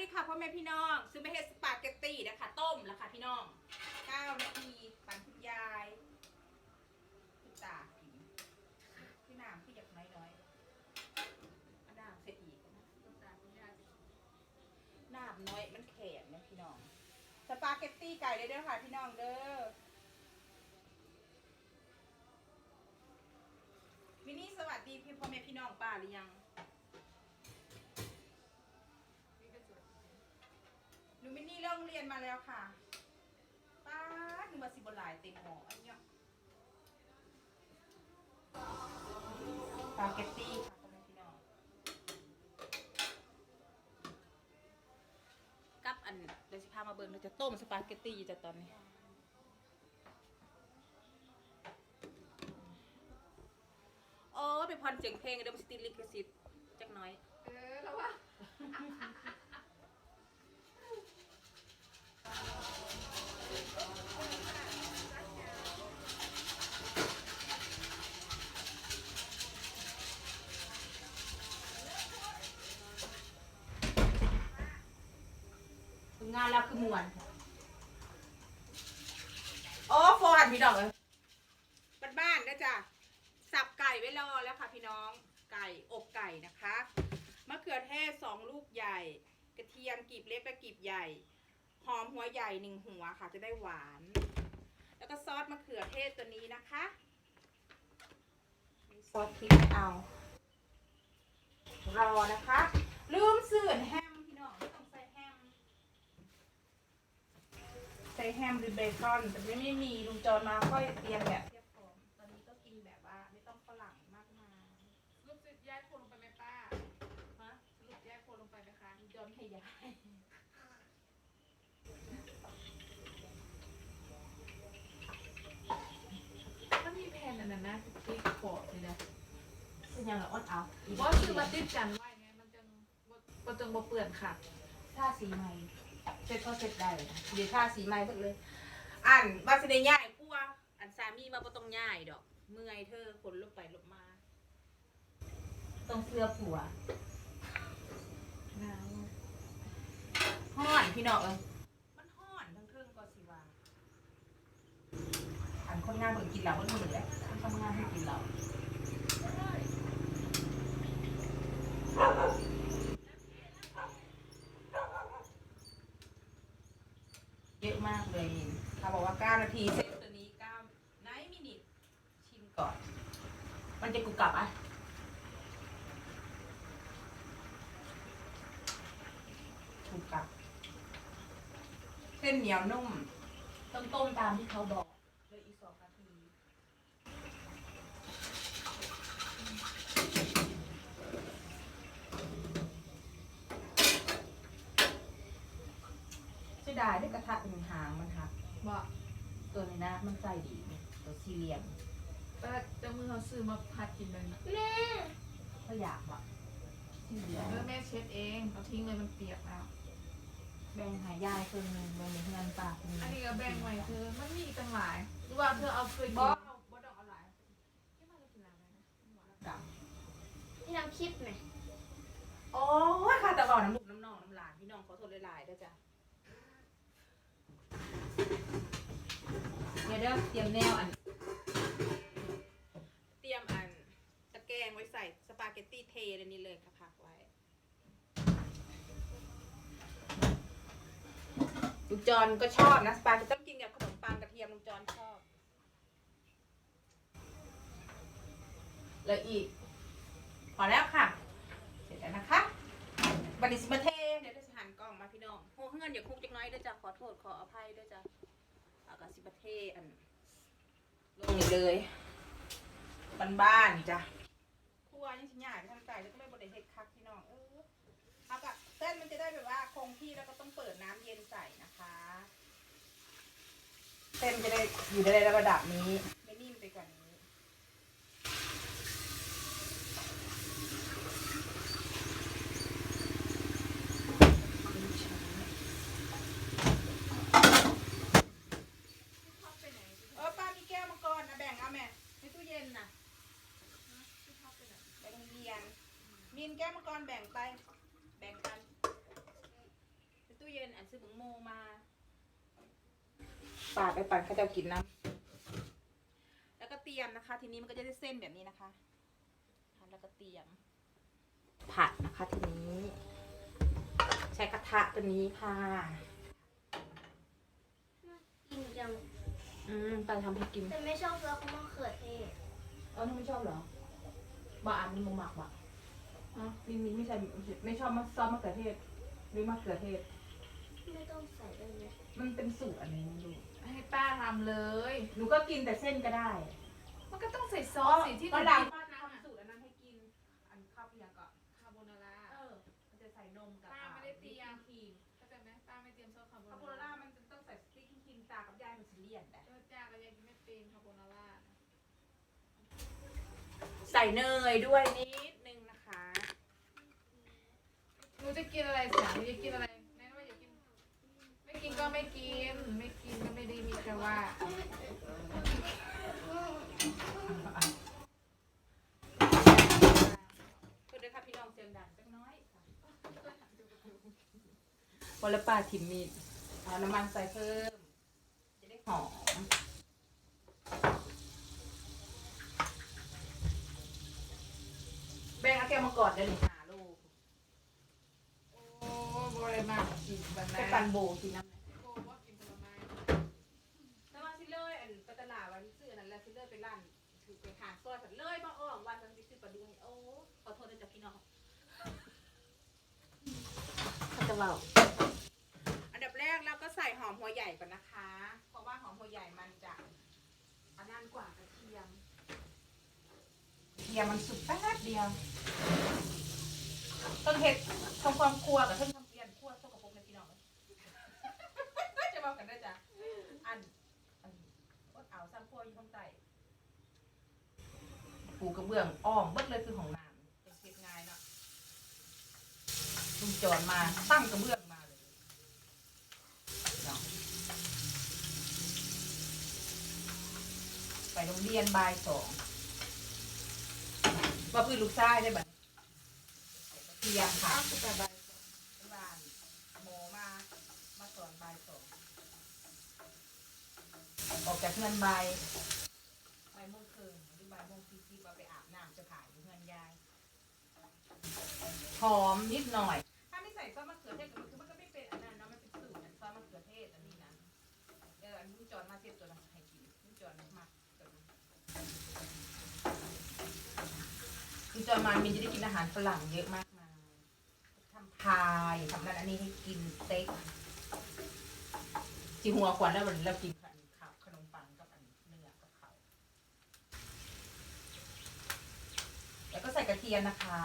ดีค่ะพ่อแม่พี่น้อง ซื้อมาเฮ็ดสปาเกตตี้นะคะ ต้มแล้วค่ะพี่น้อง9นาทีปั่นคุณยายคุณตากินพี่น้ำพี่อยากน้อยน้อยๆอน้ำเสียอีกนะน้ำน้อยมันแข็งนะพี่น้อง สปาเกตตี้ไก่เลยเด้อค่ะพี่น้องเด้อมินี่สวัสดีพี่พ่อแม่พี่น้องป้าหรือยัง นูมินนี่เลิกเรียนมาแล้วค่ะป้าดหนูมาสิบหลายเต็มหมออันเนี้ยสปาเกตตี้ค่ะพ่อแม่พี่น้องกับอันเดี๋ยวสิพามาเบิ่งเราจะต้มสปาเกตตี้อยู่จ้ะตอนนี้โอ้ไปพรเสียงเพลงเดี๋ยวมันสติลิขสิทธิ์จักน้อย เออแล้วว่า งานเราคือมวนโอ้ฟอนพี่น้องเอ้ยบ้านๆนะจ๊ะสับไก่ไว้รอแล้วค่ะพี่น้องไก่อบไก่นะคะมะเขือเทศสองลูกใหญ่ กระเทียมกลีบเล็กและกลีบใหญ่หอมหัวใหญ่หนึ่งหัวค่ะจะได้หวาน แล้วก็ซอสมะเขือเทศตัวนี้นะคะมีซอสพริกเอา รอนะคะ ลืมสื่อแฮมพี่น้องไม่ต้องใส่แฮม ใส่แฮมหรือเบคอน แต่ไม่ไม่มีลุงจอนมาค่อยเตรียมแบบเรียบพร้อมตอนนี้ก็กินแบบว่าไม่ต้องฝรั่งมากมายรูปสุดย้ายโคนลงไปไหมป้าฮะสรุปย้ายโคนลงไปไหมคะลุงจอนให้ย้ายมันมีแผ่นอันนั้นนะที่ขอบเลยนะเป็นยังไงอ้อนเอาอีกว่าคือมาติดกันไว้ไงมันจังบ่บ่จังบ่เปื่อนค่ะท่าสีใหม่ เสร็จก็เสร็จได้เดี๋ยวท่าสีใหม่หมดเลย อันบาสเดย่ายกลัวอันสามีมาบ่ต้องย่ายดอก เมื่อยเธอขนลบไปลบมาต้องเสื้อผัวหนาวห้อนพี่น้องเอ้ยมันห้อนทั้งเครื่องก็สิว่าอันคนงานเพิ่งกินเหล้าเพิ่นมือแหละคนทำงานเพิ่งกินเหล้าเย อะมากเลยเขาบอกว่า 9 นาทีเซตตัวนี้9ไนมินิชิมก่อน มันจะกรุบกรับอะกรุบกรับ เส้นเหนียวนุ่ม ต้องต้มตามที่เขาบอกเลยอีกสองนาที เสียดายได้กระทะหนึ่งหางมันหักบ่ตัวนี้นะมันใจดีเนี่ยตัวสี่เหลี่ยมป้าเจ้ามือเขาซื้อมาพัดกินเลยนะก็อยากแบบสี่เหลี่ยมเออแม่เช็ดเองเขาทิ้งเลยมันเปียกแล้ว แบ่งหายายคนหนึ่งแบ่งเงินปากคนหอันงนี้ก็แบ่งไว้เธอมันมีอีกตั้งหลายหรือว่าเธอเอาไปกินบ่เอาบ่ต้องเอาหลายที่มันจะกินหลายไหมนะดับที่ทำคลิปไหม โอ้ยค่ะแต่บอกน้ำลูกน้ำนองน้ำหลานพี่น้องขอโทษหลายๆด้วยจ้ะ เดี๋ยวเด้อเตรียมแนวอัน เตรียมอันตะแกรงไว้ใส่สปาเกตตี้เทในนี้เลยค่ะพักไว้ลุงจอนก็ชอบนะสปาเกตตี้ต้องกินกับขนมปังกระเทียมลุงจอนชอบ แล้วอีก พอแล้วค่ะ เสร็จแล้วนะคะบันดิสมาเท พี่น้องโหเฮือนอย่าคุกจักหน้อยเด้วยจ้ะขอโทษขออภัยเด้วยจ้ะอากาสิมาเทอันลงนี่เลยบ้านๆจ้ะครัวยังชิ้นใหญ่ไปทางไก่แล้วก็ไม่บริเฮ็ดคักพี่น้องเออเอากะเส้นมันจะได้แบบว่าคงที่แล้วก็ต้องเปิดน้ำเย็นใส่นะคะ เส้นจะได้อยู่ในระดับนี้ ไม่นิ่มไปกว่านี้ ชอบไปไหน เออป้ามีแก้วมังกรนะแบ่งเอาแม่ในตู้เย็นน่ะ ที่ชอบไปไหน ไปโรงเรียนมีนแก้วมังกรแบ่งไป แบ่งกันซื้อบุงโมมา ปาดไปปั่นข้าวเจ้ากินน้ำแล้วก็เตรียมนะคะ ทีนี้มันก็จะได้เส้นแบบนี้นะคะแล้วก็เตรียม ผัดนะคะทีนี้ ใช้กระทะตัวนี้ค่ะ กินจังอืมไปทำให้กินแต่ไม่ชอบซอสมะเขือเทศเออไม่ชอบเหรอบ้าอ่านมันมหมัก บ่ะอ๋อมินมินไม่ใช่ไม่ชอบมะซอสมะเขือเทศ หรือมะเขือเทศ ไม่ต้องใส่เลยนะมันเป็นสูตรอันนี้ดูให้ป้าทำเลย หนูก็กินแต่เส้นก็ได้มันก็ต้องใส่ซอสสิที่หก็นูหลังกินป้าทำสูตรอันนั้นให้กิน อันข้าวเพียงก็คาโบนาร่า เออ มันจะใส่นมกับป้าไม่ได้เตรียม ครีมเข้าใจไหมป้าไม่เตรียมซอสคาโบคาโบนานาร่าร่ามันจะต้องใส่สติ๊กครีมตากับยายมันสิเลียนแต่เจ้าจ้าก็ยังกินไม่เป็นคาโบนาร่า ใส่เนยด้วยนิดนึงนะคะห นูจะกินอะไรสิหนูจะกินอะไรแม่ว่าอย่ากิน ไม่กินก็ไม่กิน ไม่กินก็ไม่ได้มีใครว่าเพื่อนด้วยค่ะพี่น้องเสียงดังจังน้อยค่ะวอลปลาถิ่มมีดเอาน้ำมันใส่เพิ่ม จะได้หอม แบ่งเอาแก้วมากอดได้เลยหาลูกโอ้มากินบบไปนั้นปันโบกินน้ำเนี่ยโอ้ว่ากินผลไม้แต่ว่าซิเลยอันไปตลาวันซื้ออันนั้นแล้วซิเลยไปร้านถือไปหาซอยผัดเลยมาอ้อมวันนั้นไปซื้อปลาดุกโอ้ขอโทษนะจ๊ะพี่น้องเขาจะเบาอันดับแรกเราก็ใส่หอมหัวใหญ่ก่อนนะคะ เพราะว่าหอมหัวใหญ่มันจะอันนั้นกว่ากระเทียมกระเทียมมันสุกแป๊บเดียวต้องเห็ดทำความครัวกับเพิ่งทำเรียนครัวสกปรกในพี่น้องเลย จะบอกกันได้จ้ะอัน อันอดเอา ซ้ำครัวอยู่ข้างใต้ปูกระเบื้องอ้อมเบิดเลยคือของน้ำเป็นเก็บง่ายเนาะลุงจอนมาตั้งกระเบื้องมาเลยเนาะไปโรงเรียนบ่ายสองว่าพื้นลูกชายได้บัดนี้เทียมค่ะอ้าวสุดแต่ใบ ที่บ้านโมมา มาสอนบ่ายสอง ออกจากเงินใบายบ่ายโมงคลหรือบ่ายโมงสี่สิบว่าไปอาบน้ำจะผ่านอยู่เงินยายหอมนิดหน่อย ถ้าไม่ใส่ซอสมะเขือเทศก็คือมันก็ไม่เป็นอันนั้นเนาะมันเป็นสูตรอันซอสมะเขือเทศอันนี้นะเดี๋ยวอันนี้จอนมาเทียบตัวนะให้กินนี่จอนมากตัวนี้นี่จอนมามินจะได้กินอาหารฝรั่งเยอะมากมายทำพายทำนั่นอันนี้ให้กินสเต็กจีหัวขวัญแล้ววันนี้เรากินขนมข้าวขนมปังกับอันเนื้อกับเขาวแล้วก็ใส่กระเทียมนะคะ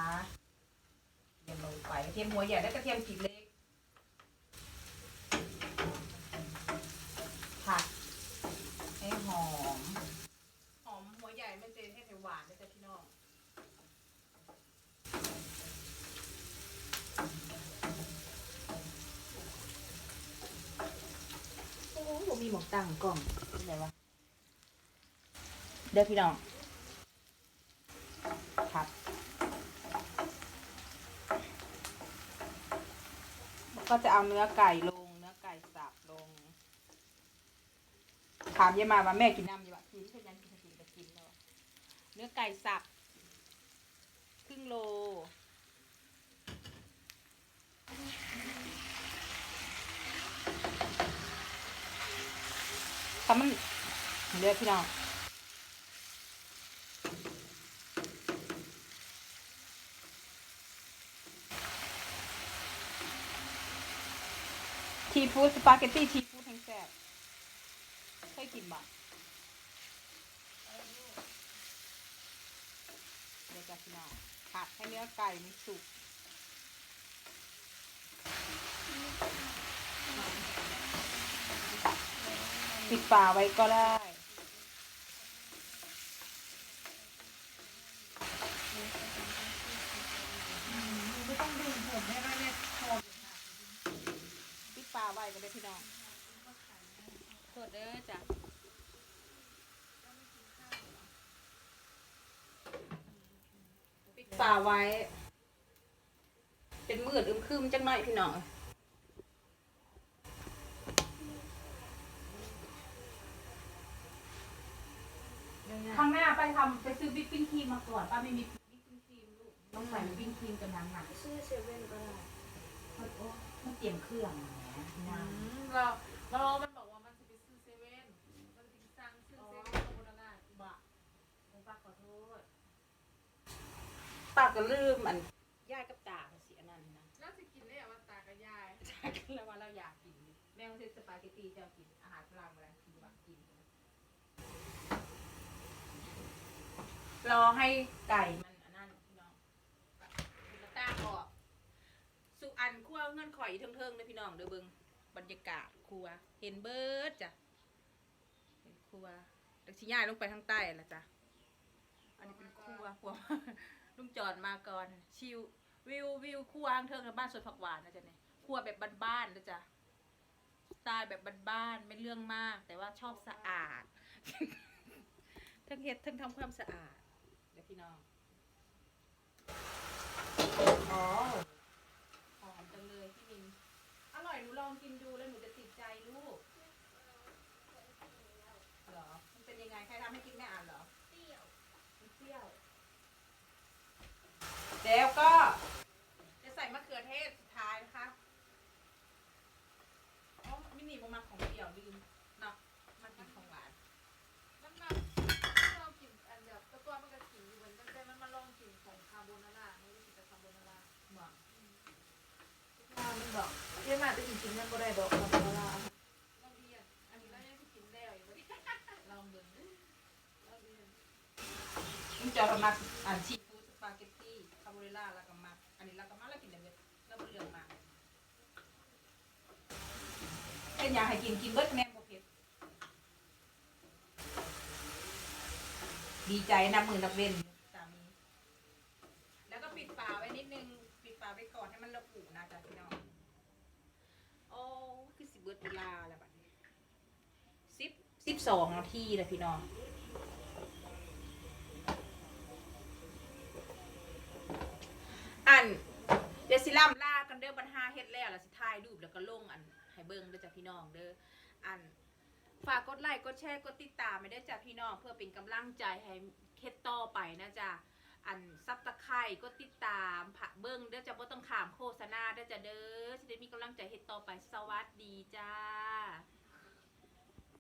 กระเทียมลงไปกระเทียมหัวใหญ่และกระเทียมขีดเล็ก ผัดให้หอม หอมหัวใหญ่ไม่เจนให้หวานนะจ๊ะพี่น้องโอ้โหมีหมอกตั้งกล่องอะไรวะเดี๋ยวพี่น้องครับ ก็จะเอาเนื้อไก่ลง เนื้อไก่สับลง ถามยายมาว่าแม่กินน้ำอยู่วะกินเช่นยังกินกินก็กินแล้วอะเนื้อไก่สับครึ่งโล ถ้ามันเลือกพี่น้อง ทีฟู้ดสปาเกตตี้ทีฟู้ดแห้งแซ่บเคยกินบ่เดี๋ยวจะพี่น้องผัดให้เนื้อไก่มันสุกปิดฝาไว้ก็ได้ พี่น้องสดเด้อจ้ะปิดฝาไว้ เป็นมืดอึมครึมจังหนยพี่น้องข้างหน้าไปทำไปซื้อบิ๊กปิ้งครีมมาก่อนป้าไม่มีบิ๊กปิ้งครีมลูกต้องใส่บิ๊กปิ้งครีมกับหนังหนักซื้อเซเว่นก็ได้มันเตรียมเครื่อง อืนะมเราเรามันบอกว่ามันจะไปซื้อเซเว่นมันจะสั่งซื้อเซเว่นโบราณบะป้าขอโทษป้าก็ลืมอันย่ายกับตาเสียนั่นนะแล้วจะกินได้ว่าตากับยายใช่แล้วว่าเราอยากกิน แม่ต้องซื้อสปาเกตตีเจ้ากินอาหารฝรั่งอะไรกินหวานกิน รอให้ไก่มันอันนั้นพี่น้องคุณตาออกสุอันคั่ว เงื่อนข่อยเทิงๆเลยพี่น้องเด้อเบิงบรรยากาศครัว เห็นเบิร์ดจ้ะเห็นครัวเด็กชิย่ายลงไปทางใต้นะจ๊ะอันนี้เป็นครัวครัวลุงจอดมาก่อน ชิววิววิวครัวทางเทิงกับบ้านสวนผักหวานนะจ๊ะเนี่ยครัวแบบบ้านๆนะจ๊ะสไตล์แบบบ้านๆไม่เรื่องมาก แต่ว่าชอบสะอาด ทั้งเฮ็ดทั้งทำความสะอาดเดี๋ยวพี่น้อง อ๋อมจังเลยพี่มิน อร่อยหนูลองกินดูแล้วหนูจะติดใจลูก เหรอ มันเป็นยังไง ใครทำให้กินไม่อ่านเหรอ เปรี้ยว มันเปรี้ยว แล้วก็จะใส่มะเขือเทศสุดท้ายนะคะอ๋อมินิบมาของเปรี้ยวลืมเนาะมากินของหวาน มันมาเรากินอันแบบตะกอนมันก็กินอยู่เหมือนกันแต่มันมาลองกินของคาโบนาร่าไม่ได้กินแต่คาโบนาร่า บอก มันบอกเยี่ยมมากแต่จริงๆมันก็ได้ดอกคาโบนาร่าลองเรียนอันนี้เรายังกินแล้วอยู่ไม่ได้ลองเบิ่งลองเรียน มันจะประมาณอ่านชีฟูสปาเกตตี้คาโบเรล่าแล้วก็มาอันนี้แล้วก็มาแล้วกินอย่างเดียแล้วมันเลืองมาเป็นอยากให้กินกินเบิร์ดแนมโอเผ็ดดีใจนับมือนับเว้นสามีแล้วก็ปิดฝาไว้นิดนึงปิดฝาไว้ก่อนให้มันระอุนะจ๊ะพี่น้องโอ้คือสิเบิร์ดเวลาแล้วบัดนี้สิบสิบสองนาทีเลยพี่น้อง อันเดยวสิ ล่ำลากันเด้อบรรหาเฮ็ดแล้วแล้วสิถ่ายรูปแล้วก็ลงอันให้เบิ่งเด้อจ้ะพี่น้องเด้ออันฝากกดไลค์กดแชร์กดติดตามไปเด้จ้ะพี่น้องเพื่อเป็นกำลังใจให้เฮ็ดต่อไปนะจ๊ะอันซับตะไคร่กดติดตามผะเบิ่งเด้อจ้ะบ่ต้องขามโฆษณาเด้อจ้ะเด้อสิได้มีกำลังใจเฮ็ดต่อไปสวัสดีจ้า